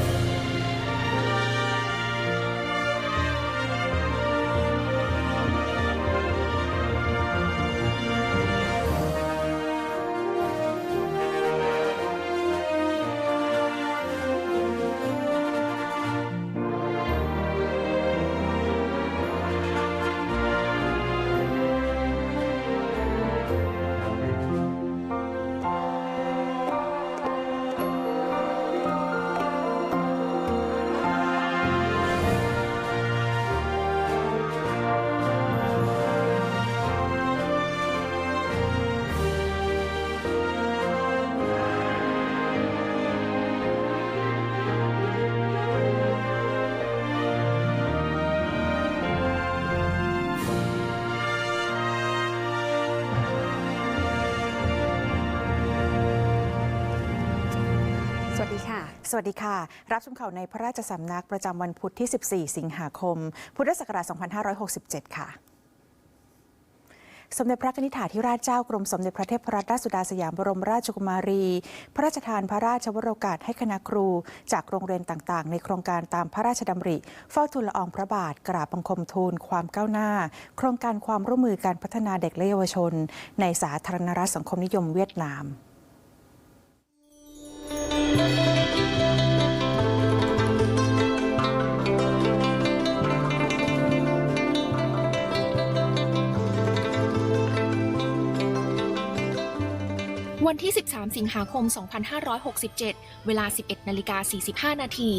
ส สวัสดีค่ะ รับชมข่าวในพระราชสำนักประจำวันพุธที่ 14 สิงหาคม พุทธศักราช 2567 ค่ะสมเด็จพระนิธิถาธิราชเจ้ากรมสมเด็จพระเทพรัตนราชสุดาสยามบรมราชกุมารี พระราชทานพระราชวโรกาสให้คณะครู จากโรงเรียนต่างๆ ในโครงการตามพระราชดำริเฝ้าทูลละอองพระบาทกราบบังคมทูลความก้าวหน้า โครงการความร่วมมือการพัฒนาเด็กและเยาวชน ในสาธารณรัฐสังคมนิยมเวียดนาม วันที่ 13 สิงหาคม 2567 เวลา 11 นาฬิกา 45 นาที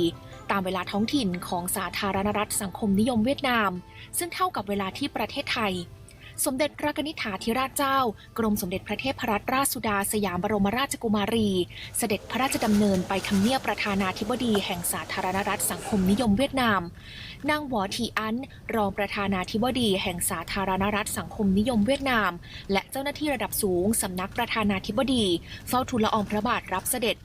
ตามเวลาท้องถิ่นของสาธารณรัฐสังคมนิยมเวียดนาม ซึ่งเท่ากับเวลาที่ประเทศไทย สมเด็จพระนิษฐาธิราชเจ้า กรมสมเด็จพระเทพรัตนราชสุดาสยามบรมราชกุมารี เสด็จพระราชดำเนินไปทำเนียบประธานาธิบดีแห่งสาธารณรัฐสังคมนิยมเวียดนาม นางหวอทีอัน รองประธานาธิบดีแห่งสาธารณรัฐสังคมนิยมเวียดนาม และเจ้าหน้าที่ระดับสูงสำนักประธานาธิบดี เฝ้าทูลละอองพระบาทรับเสด็จ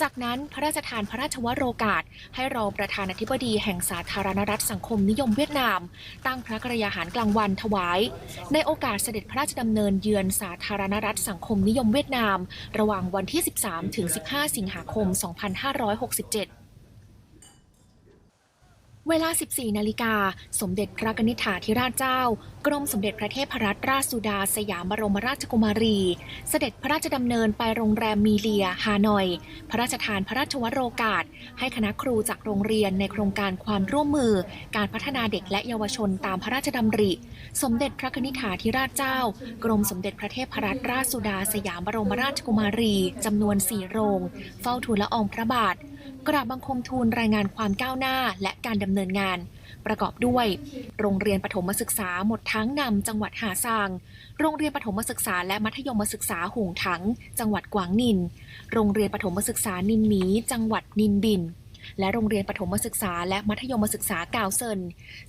จากนั้นพระราชทานพระราชวโรกาส ให้รองประธานาธิบดีแห่งสาธารณรัฐสังคมนิยมเวียดนาม ตั้งพระกรยาหารกลางวันถวาย ในโอกาสเสด็จพระราชดำเนินเยือนสาธารณรัฐสังคมนิยมเวียดนาม ระหว่างวันที่ 13 ถึง 15 สิงหาคม 2567 เวลา 14 นาฬิกา สมเด็จพระนิษฐาธิราชเจ้า กรมสมเด็จพระเทพรัตนราชสุดาสยามบรมราชกุมารี เสด็จพระราชดำเนินไปโรงแรมมีเลีย ฮานอย พระราชทานพระราชวโรกาส ให้คณะครูจากโรงเรียนในโครงการความร่วมมือ การพัฒนาเด็กและเยาวชนตามพระราชดำริ สมเด็จพระนิษฐาธิราชเจ้า กรมสมเด็จพระเทพรัตนราชสุดาสยามบรมราชกุมารีจำนวน 4 โรง เฝ้าทูลละอองพระบาท กราบบังคมทูลรายงานความก้าวหน้าและการดำเนินงาน ประกอบด้วย โรงเรียนปฐมศึกษาหมดทั้งนำจังหวัดหาซาง โรงเรียนปฐมศึกษาและมัธยมศึกษาหงถัง จังหวัดกวางนิน โรงเรียนปฐมศึกษานินหมี จังหวัดนินบินและโรงเรียนปฐมศึกษาและมัธยมศึกษากาวเซิน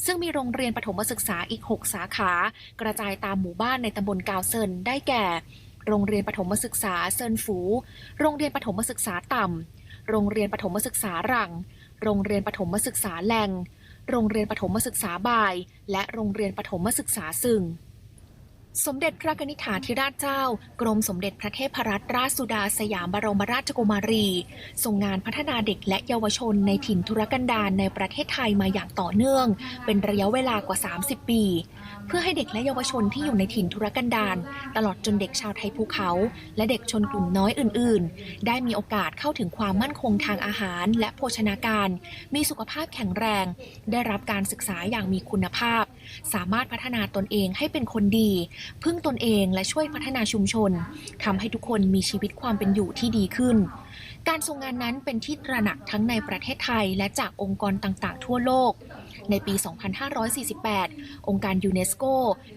ซึ่งมีโรงเรียนปฐมศึกษาอีก 6 สาขา กระจายตามหมู่บ้านในตำบลกาวเซินได้แก่ โรงเรียนปฐมศึกษาเซินฝู โรงเรียนปฐมศึกษาต่ำ โรงเรียนปฐมศึกษารัง โรงเรียนปฐมศึกษาแหลง โรงเรียนปฐมศึกษาบ่าย และโรงเรียนปฐมศึกษาซึ่ง สมเด็จพระนิษฐาธิราชเจ้า กรมสมเด็จพระเทพรัตนราชสุดาสยามบรมราชกุมารีส่งงานพัฒนาเด็กและเยาวชนในถิ่นธุรกันดารในประเทศไทยมาอย่างต่อเนื่อง เป็นระยะเวลากว่า 30 ปี เพื่อให้เด็กและเยาวชนที่อยู่ในถิ่นธุรกันดารตลอดจนเด็กชาวไทยภูเขา และเด็กชนกลุ่มน้อยอื่น ๆ ได้มีโอกาสเข้าถึงความมั่นคงทางอาหารและโภชนาการ มีสุขภาพแข็งแรง ได้รับการศึกษาอย่างมีคุณภาพ สามารถพัฒนาตนเองให้เป็นคนดี พึ่งตนเองและช่วยพัฒนาชุมชนทำให้ทุกคนมีชีวิตความเป็นอยู่ที่ดีขึ้น การทรงงานนั้นเป็นที่ตระหนักทั้งในประเทศไทยและจากองค์กรต่างๆ ทั่วโลก ในปี 2548 องค์การยูเนสโก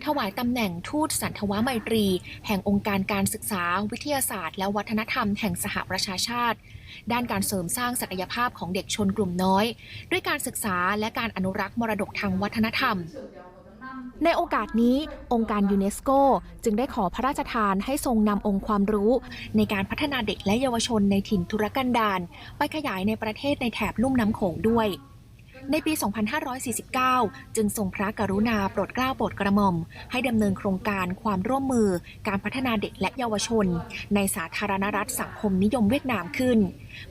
ถวายตำแหน่งทูตสันทวไมตรี แห่งองค์การการศึกษา วิทยาศาสตร์ และวัฒนธรรมแห่งสหประชาชาติด้านการเสริมสร้างศักยภาพของเด็กชนกลุ่มน้อย ด้วยการศึกษาและการอนุรักษ์มรดกทางวัฒนธรรม ในโอกาสนี้องค์การยูเนสโก จึงได้ขอพระราชทานให้ทรงนำองค์ความรู้ ในการพัฒนาเด็กและเยาวชนในถิ่นทุรกันดารไปขยายในประเทศในแถบลุ่มน้ำโขงด้วย ในปี 2549 จึงทรงพระกรุณาโปรดเกล้าโปรดกระหม่อม ให้ดำเนินโครงการความร่วมมือ การพัฒนาเด็กและเยาวชน ในสาธารณรัฐสังคมนิยมเวียดนามขึ้น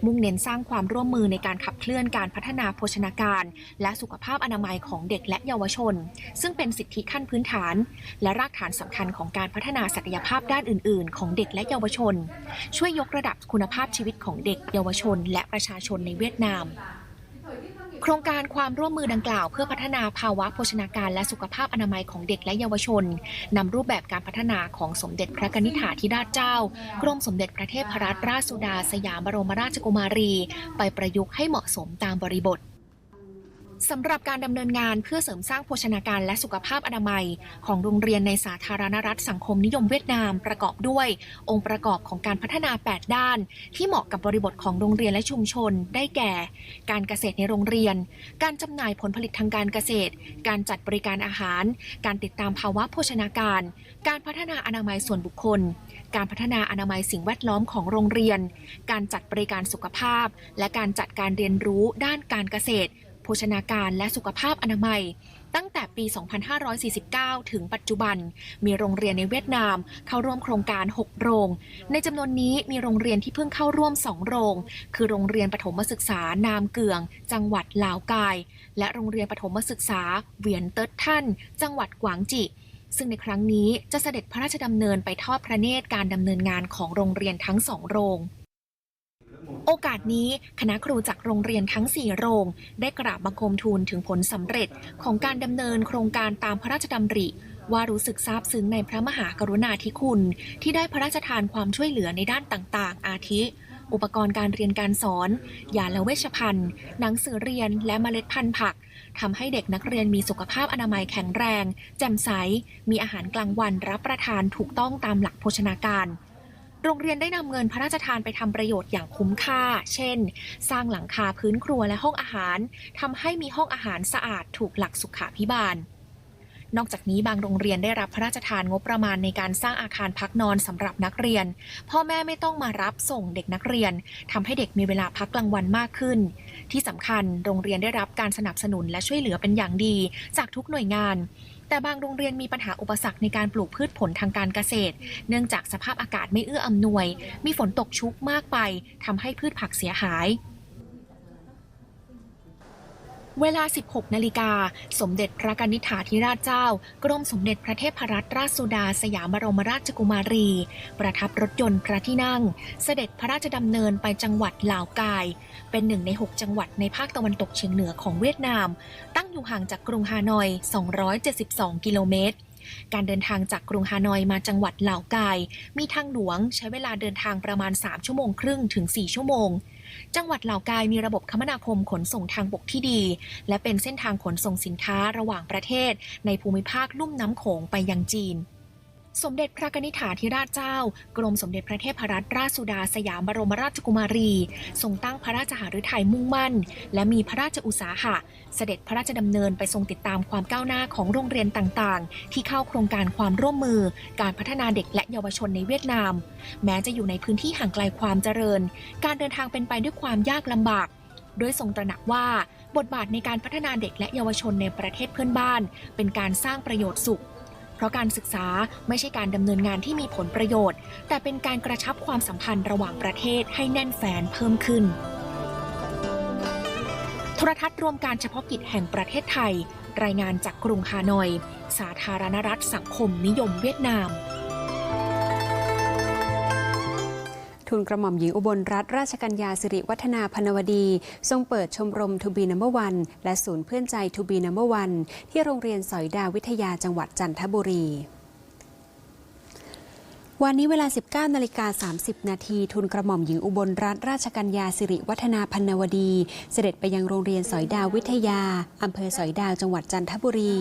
มุ่งเน้นสร้างความร่วมมือในการขับเคลื่อนการพัฒนาโภชนาการ และสุขภาพอนามัยของเด็กและเยาวชน ซึ่งเป็นสิทธิขั้นพื้นฐาน และรากฐานสำคัญของการพัฒนาศักยภาพด้านอื่น ๆ ของเด็กและเยาวชน ช่วยยกระดับคุณภาพชีวิตของเด็กเยาวชน และประชาชนในเวียดนาม โครงการความร่วมมือดังกล่าวเพื่อพัฒนาภาวะโภชนาการและสุขภาพอนามัยของเด็กและเยาวชนนำรูปแบบการพัฒนาของสมเด็จพระกนิษฐาธิราชเจ้า กรมสมเด็จพระเทพรัตนราชสุดาสยามบรมราชกุมารี ไปประยุกต์ให้เหมาะสมตามบริบท สำหรับการดำเนินงานเพื่อเสริมสร้างโภชนาการและสุขภาพอนามัย ของโรงเรียนในสาธารณรัฐสังคมนิยมเวียดนามประกอบด้วย องค์ประกอบของการพัฒนา 8 ด้าน ที่เหมาะกับบริบทของโรงเรียนและชุมชน ได้แก่ การเกษตรในโรงเรียน การจำหน่ายผลผลิตทางการเกษตร การจัดบริการอาหาร การติดตามภาวะโภชนาการ การพัฒนาอนามัยส่วนบุคคล การพัฒนาอนามัยสิ่งแวดล้อมของโรงเรียน การจัดบริการสุขภาพ และการจัดการเรียนรู้ด้านการเกษตร ภชนาการและสุขภาพอนามัย ตั้งแต่ปี 2549 ถึงปัจจุบัน มีโรงเรียนในเวียดนาม เข้าร่วมโครงการ 6 โรง ในจำนวนนี้มีโรงเรียนที่เพิ่งเข้าร่วม 2 โรง คือโรงเรียนปฐมศึกษานามเกือง จังหวัดลาวกาย และโรงเรียนปฐมศึกษาเวียนเติร์ดท่าน จังหวัดกวางจิซึ่งในครั้งนี้จะเสด็จพระราชดำเนินไปทอดพระเนตรการดำเนินงานของโรงเรียนทั้งสองโรง โอกาสนี้คณะครูจากโรงเรียนทั้ง 4 โรง ได้กราบบังคมทูลถึงผลสำเร็จของการดำเนินโครงการตามพระราชดำริ ว่ารู้สึกซาบซึ้งในพระมหากรุณาธิคุณ ที่ได้พระราชทานความช่วยเหลือในด้านต่าง ๆ อาทิ อุปกรณ์การเรียนการสอนยาและเวชภัณฑ์ หนังสือเรียนและเมล็ดพันธุ์ผักทำให้เด็กนักเรียนมีสุขภาพอนามัยแข็งแรง แจ่มใส มีอาหารกลางวันรับประทานถูกต้องตามหลักโภชนาการ โรงเรียนได้นำเงินพระราชทานไปทำประโยชน์อย่างคุ้มค่า เช่น สร้างหลังคาพื้นครัวและห้องอาหารทำให้มีห้องอาหารสะอาดถูกหลักสุขาพิบาล นอกจากนี้บางโรงเรียนได้รับพระราชทานงบประมาณในการสร้างอาคารพักนอนสำหรับนักเรียน พ่อแม่ไม่ต้องมารับส่งเด็กนักเรียนทำให้เด็กมีเวลาพักกลางวันมากขึ้น ที่สำคัญโรงเรียนได้รับการสนับสนุนและช่วยเหลือเป็นอย่างดี จากทุกหน่วยงาน แต่บางโรงเรียนมีปัญหาอุปสรรคในการปลูกพืชผลทางการเกษตร เนื่องจากสภาพอากาศไม่เอื้ออำนวย มีฝนตกชุกมากไปทำให้พืชผักเสียหาย เวลา 16 นาฬิกา สมเด็จพระกนิษฐาธิราชเจ้า กรมสมเด็จพระเทพรัตนราชสุดาสยามบรมราชกุมารี ประทับรถยนต์พระที่นั่ง เสด็จพระราชดำเนินไปจังหวัดลาวกาย เป็นหนึ่งใน 6 จังหวัดในภาคตะวันตกเฉียงเหนือของเวียดนาม ตั้งอยู่ห่างจากกรุงฮานอย 272 กิโลเมตรการเดินทางจากกรุงฮานอยมาจังหวัดลาวกาย มีทางหลวงใช้เวลาเดินทางประมาณ 3 ชั่วโมงครึ่งถึง 4 ชั่วโมง จังหวัดเหล่ากายมีระบบคมนาคมขนส่งทางบกที่ดี และเป็นเส้นทางขนส่งสินค้าระหว่างประเทศ ในภูมิภาคลุ่มน้ำโขงไปยังจีน สมเด็จพระนิษฐาธิราชเจ้า กรมสมเด็จพระเทพรัตนราชสุดาสยามบรมราชกุมารี ทรงตั้งพระราชหฤทัยมุ่งมั่น และมีพระราชอุตสาหะ เสด็จพระราชดำเนินไปทรงติดตามความก้าวหน้าของโรงเรียนต่างๆ ที่เข้าโครงการความร่วมมือ การพัฒนาเด็กและเยาวชนในเวียดนาม แม้จะอยู่ในพื้นที่ห่างไกลความเจริญ การเดินทางเป็นไปด้วยความยากลำบากโดยทรงตระหนักว่าบทบาทในการพัฒนาเด็กและเยาวชนในประเทศเพื่อนบ้าน เป็นการสร้างประโยชน์สุข เพราะการศึกษาไม่ใช่การดำเนินงานที่มีผลประโยชน์ แต่เป็นการกระชับความสัมพันธ์ระหว่างประเทศให้แน่นแฟนเพิ่มขึ้นโทรทัศน์รวมการเฉพาะกิจแห่งประเทศไทย รายงานจากกรุงฮานอย สาธารณรัฐสังคมนิยมเวียดนาม ทุนกระหม่อมหญิงอุบลรัตนราชกัญญาสิริวัฒนาพนวดี ทรงเปิดชมรมทูบีนัมเบอร์วันและศูนย์เพื่อนใจทูบีนัมเบอร์วันที่โรงเรียนสอยดาววิทยาจังหวัดจันทบุรี วันนี้เวลา 19นาฬิกา30 นาที ทุนกระหม่อมหญิงอุบลรัตนราชกัญญาสิริวัฒนาพันวดี เสด็จไปยังโรงเรียนสอยดาววิทยา อำเภอสอยดาวจังหวัดจันทบุรี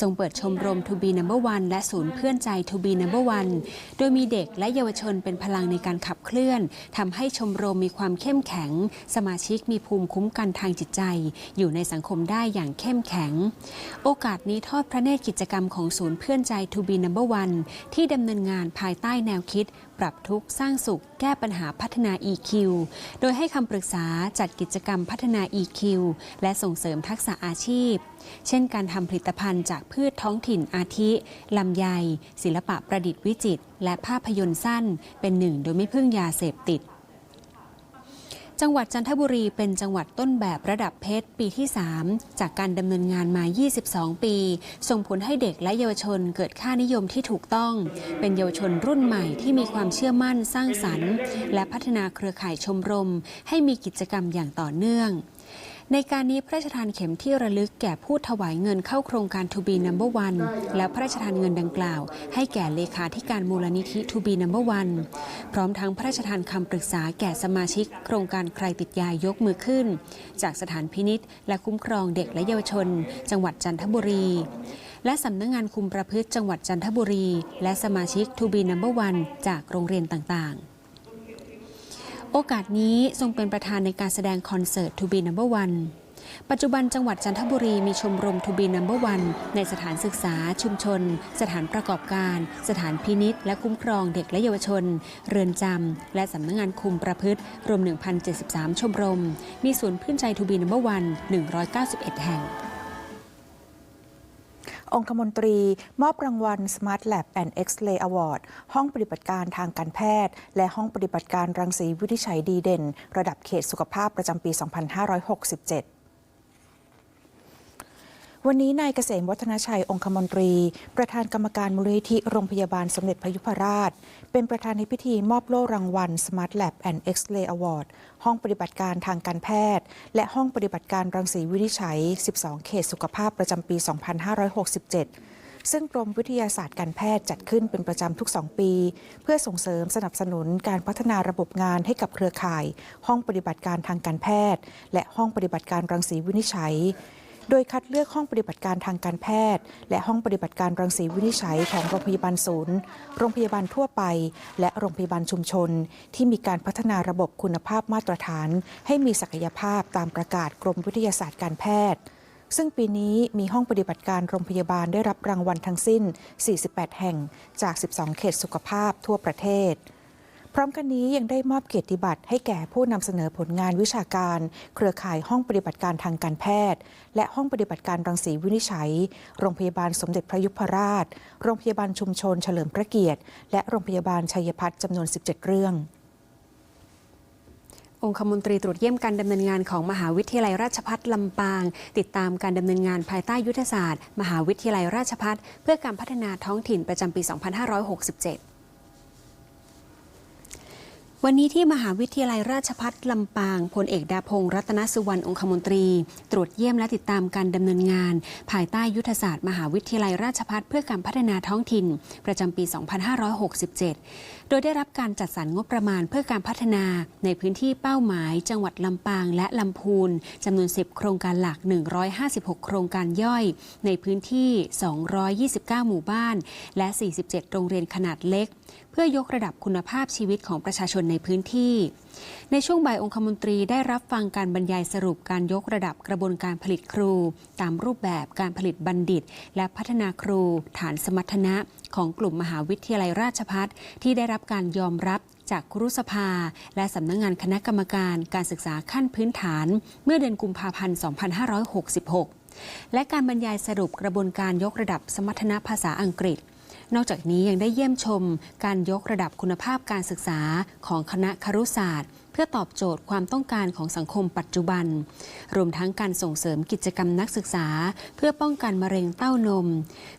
ทรงเปิดชมรมทูบีนัมเบอร์วันและศูนย์เพื่อนใจทูบีนัมเบอร์วันโดยมีเด็กและเยาวชนเป็นพลังในการขับเคลื่อนทำให้ชมรมมีความเข้มแข็ง สมาชิกมีภูมิคุ้มกันทางจิตใจ อยู่ในสังคมได้อย่างเข้มแข็ง โอกาสนี้ทอดพระเนตรกิจกรรมของศูนย์เพื่อนใจทูบีนัมเบอร์วันที่ดำเนินงานภายใต้แนวคิด ปรับทุกข์สร้างสุข แก้ปัญหาพัฒนา EQ โดยให้คำปรึกษาจัดกิจกรรมพัฒนา EQ และส่งเสริมทักษะอาชีพ เช่นการทำผลิตภัณฑ์จากพืชท้องถิ่นอาทิลำไย ศิลปะประดิษฐ์วิจิตรและภาพยนตร์สั้น เป็นหนึ่งโดยไม่พึ่งยาเสพติด จังหวัดจันทบุรีเป็นจังหวัดต้นแบบระดับเพชรปีที่ 3 จากการดำเนินงานมา 22 ปี ส่งผลให้เด็กและเยาวชนเกิดค่านิยมที่ถูกต้อง เป็นเยาวชนรุ่นใหม่ที่มีความเชื่อมั่นสร้างสรรค์ และพัฒนาเครือข่ายชมรม ให้มีกิจกรรมอย่างต่อเนื่อง ในการนี้พระราชทานเข็มที่ระลึกแก่ผู้ถวายเงินเข้าโครงการ To be Number One และพระราชทานเงินดังกล่าว ให้แก่เลขาธิการมูลนิธิ To be Number One พร้อมทั้งพระราชทานคำปรึกษาแก่สมาชิก โครงการใครติดยายกมือขึ้น จากสถานพินิษและคุ้มครองเด็กและเยาวชน จังหวัดจันทบุรีและสำนักงงานคุมประพฤติจังหวัดจันทบุรี และสมาชิก To be Number One จากโรงเรียนต่างๆ โอกาสนี้ทรงเป็นประธานในการแสดงคอนเสิร์ต To be Number One ปัจจุบันจังหวัดจันทบุรีมีชมรม To be Number One ในสถานศึกษา ชุมชน สถานประกอบการ สถานพินิษและคุ้มครองเด็กและเยาวชน เรือนจำ และสำนักงงานคุมประพฤติ รวม 1,073 ชมรม มีศูนย์พื้นใจ To be Number One 191 แห่ง องคมนตรี มอบรางวัล Smart Lab and X-ray Award ห้องปฏิบัติการทางการแพทย์ และห้องปฏิบัติการรังสีวินิจฉัยดีเด่น ระดับเขตสุขภาพประจำปี 2567 วันนี้นายเกษมวัฒนาชัยองคมนตรี ประธานกรรมการมูลนิธิโรงพยาบาลสมเด็จพยุพราช เป็นประธานในพิธีมอบโล่รางวัล Smart Lab and X-ray Award ห้องปฏิบัติการทางการแพทย์ และห้องปฏิบัติการรังสีวินิจฉัย 12 เขตสุขภาพประจำปี 2567ซึ่งกรมวิทยาศาสตร์การแพทย์จัดขึ้นเป็นประจำทุก 2 ปี เพื่อส่งเสริมสนับสนุนการพัฒนาระบบงานให้กับเครือข่าย ห้องปฏิบัติการทางการแพทย์ และห้องปฏิบัติการรังสีวินิจฉัย โดยคัดเลือกห้องปฏิบัติการทางการแพทย์ และห้องปฏิบัติการรังสีวินิจฉัยของโรงพยาบาลศูนย์ โรงพยาบาลทั่วไป และโรงพยาบาลชุมชน ที่มีการพัฒนาระบบคุณภาพมาตรฐาน ให้มีศักยภาพตามประกาศกรมวิทยาศาสตร์การแพทย์ ซึ่งปีนี้มีห้องปฏิบัติการโรงพยาบาลได้รับรางวัลทั้งสิ้น 48 แห่งจาก 12 เขตสุขภาพทั่วประเทศ พร้อมกันนี้ยังได้มอบเกียรติบัตรให้แก่ผู้นำเสนอผลงานวิชาการ เครือข่ายห้องปฏิบัติการทางการแพทย์ และห้องปฏิบัติการรังสีวินิจฉัย โรงพยาบาลสมเด็จพระยุพราช โรงพยาบาลชุมชนเฉลิมพระเกียรติ และโรงพยาบาลชัยพัฒน์จำนวน 17 เรื่ององคมนตรีตรวจเยี่ยมการดำเนินงานของมหาวิทยาลัยราชภัฏลำปาง ติดตามการดำเนินงานภายใต้ยุทธศาสตร์ มหาวิทยาลัยราชภัฏเพื่อการพัฒนาท้องถิ่นประจำปี 2567 วันนี้ที่มหาวิทยาลัยราชพัฒลำปางพลเอกดาพงศ์รัตนสุวรรณองคมนตรี ตรวจเยี่ยมและติดตามการดำเนินงาน ภายใต้ยุทธศาสตร์ มหาวิทยาลัยราชพัฒเพื่อการพัฒนาท้องถิ่น ประจำปี 2567 ดยได้รับการจัดสรรงบประมาณเพื่อการพัฒนาในพื้นที่เป้าหมาย จังหวัดลำปางและลำพูนจำนวน 10 โครงการหลัก 156 โครงการย่อย ในพื้นที่ 229 หมู่บ้าน และ 47 โรงเรียนขนาดเล็ก เพื่อยกระดับคุณภาพชีวิตของประชาชนในพื้นที่ในช่วงบ่ายองคมนตรีได้รับฟังการบรรยายสรุปการยกระดับกระบวนการผลิตครู ตามรูปแบบการผลิตบัณฑิต และพัฒนาครูฐานสมรรถนะ ของกลุ่มมหาวิทยาลัยราชภัฏที่ได้รับการยอมรับจากครุสภา และสำนักงงานคณะกรรมการการศึกษาขั้นพื้นฐาน เมื่อเดือนกุมภาพันธ์ 2566 และการบรรยายสรุปกระบวนการยกระดับสมรรถนะภาษาอังกฤษ นอกจากนี้ยังได้เยี่ยมชมการยกระดับคุณภาพการศึกษาของคณะครุศาสตร์ เพื่อตอบโจทย์ความต้องการของสังคมปัจจุบัน รวมทั้งการส่งเสริมกิจกรรมนักศึกษา เพื่อป้องกันมะเร็งเต้านม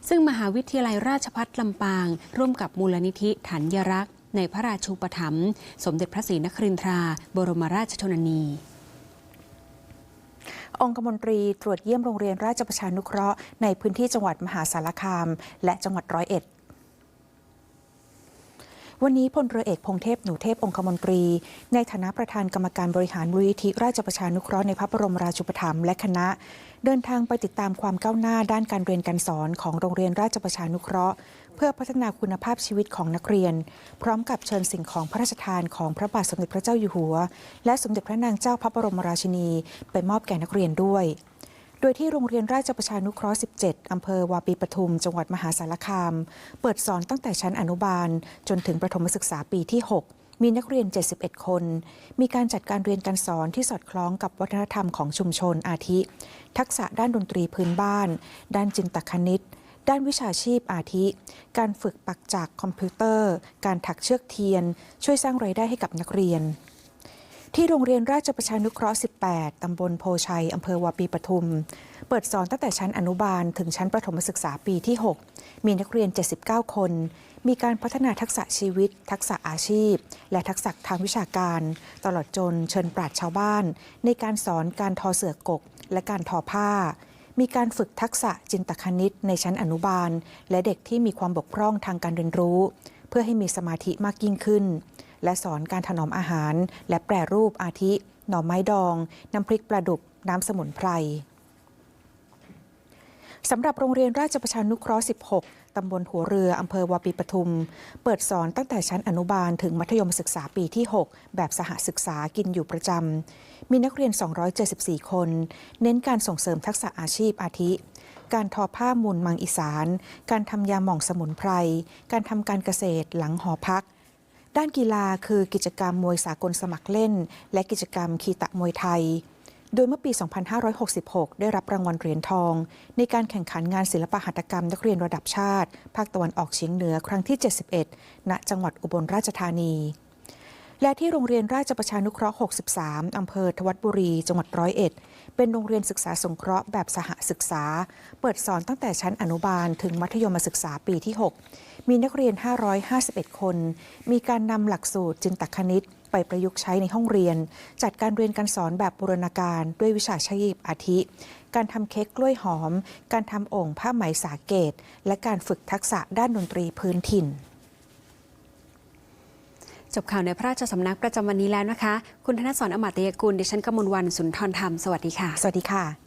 ซึ่งมหาวิทยาลัยราชภัฏลำปาง ร่วมกับมูลนิธิถัญญรักษ์ในพระราชูปถัมภ์สมเด็จพระศรีนครินทรา บรมราชชนนีองคมนตรีตรวจเยี่ยมโรงเรียนราชประชานุเคราะห์ในพื้นที่จังหวัดมหาสารคาม และจังหวัดร้อยเอ็ด วันนี้พลเรือเอกพงเทพหนูเทพองคมนตรี ในฐานะประธานกรรมการบริหารมูลนิธิราชประชานุเคราะห์ในพระบรมราชูปถัมภ์และคณะ เดินทางไปติดตามความก้าวหน้าด้านการเรียนการสอนของโรงเรียนราชประชานุเคราะห์ เพื่อพัฒนาคุณภาพชีวิตของนักเรียน พร้อมกับเชิญสิ่งของพระราชทานของพระบาทสมเด็จพระเจ้าอยู่หัว และสมเด็จพระนางเจ้าพระบรมราชินี ไปมอบแก่นักเรียนด้วย โดยที่โรงเรียนราชประชานุเคราะห์ 17 อำเภอวาปีปทุม จังหวัดมหาสารคาม เปิดสอนตั้งแต่ชั้นอนุบาล จนถึงประถมศึกษาปีที่ 6มีนักเรียน 71 คน มีการจัดการเรียนการสอนที่สอดคล้องกับวัฒนธรรมของชุมชนอาทิ ทักษะด้านดนตรีพื้นบ้าน ด้านจินตคณิต ด้านวิชาชีพอาทิ การฝึกปักจากคอมพิวเตอร์ การถักเชือกเทียน ช่วยสร้างไรายได้ให้กับนักเรียน ที่โรงเรียนราชประชานุเคราะห์ 18 ตำบลโพชัย อำเภอวาปีปทุม เปิดสอนตั้งแต่ชั้นอนุบาล ถึงชั้นประถมศึกษาปีที่ 6 มีนักเรียน 79 คน มีการพัฒนาทักษะชีวิต ทักษะอาชีพ และทักษะทางวิชาการ ตลอดจนเชิญปราชชาวบ้าน ในการสอนการทอเสื่อกก และการทอผ้ามีการฝึกทักษะจินตคณิตในชั้นอนุบาล และเด็กที่มีความบกพร่องทางการเรียนรู้ เพื่อให้มีสมาธิมากยิ่งขึ้น และสอนการถนอมอาหาร และแปรรูปอาทิ หน่อไม้ดอง น้ำพริกปลาดุก น้ำสมุนไพรสำหรับโรงเรียนราชประชานุเคราะห์ 16 ตำบลหัวเรือ อำเภอวาปีปทุม เปิดสอนตั้งแต่ชั้นอนุบาลถึงมัธยมศึกษาปีที่ 6 แบบสหศึกษากินอยู่ประจำ มีนักเรียน 274 คน เน้นการส่งเสริมทักษะอาชีพอาทิ การทอผ้ามูลมังอีสาน การทำยาหม่องสมุนไพร การทำการเกษตรหลังหอพัก ด้านกีฬาคือกิจกรรมมวยสากลสมัครเล่น และกิจกรรมคีตะมวยไทย โดยเมื่อปี 2566 ได้รับรางวัลเหรียญทอง ในการแข่งขันงานศิลปหัตถกรรมนักเรียนระดับชาติ ภาคตะวันออกเฉียงเหนือครั้งที่ 71 ณ จังหวัดอุบลราชธานี และที่โรงเรียนราชประชานุเคราะห์ 63 อำเภอทวัดบุรี จังหวัดร้อยเอ็ด เป็นโรงเรียนศึกษาสงเคราะห์แบบสหศึกษา เปิดสอนตั้งแต่ชั้นอนุบาลถึงมัธยมศึกษาปีที่ 6 มีนักเรียน 551 คน มีการนำหลักสูตรจินตคณิต ไปประยุกต์ใช้ในห้องเรียน จัดการเรียนการสอนแบบบูรณาการด้วยวิชาชีพอาทิ การทำเค้กกล้วยหอม การทำโอ่งผ้าไหมสาเกต และการฝึกทักษะด้านดนตรีพื้นถิ่นจบข่าวในพระราชสำนักประจำวันนี้แล้วนะคะ คุณธนสรอมาตยกุล ดิฉันกมลวัน สุนทรธรรม สวัสดีค่ะ สวัสดีค่ะ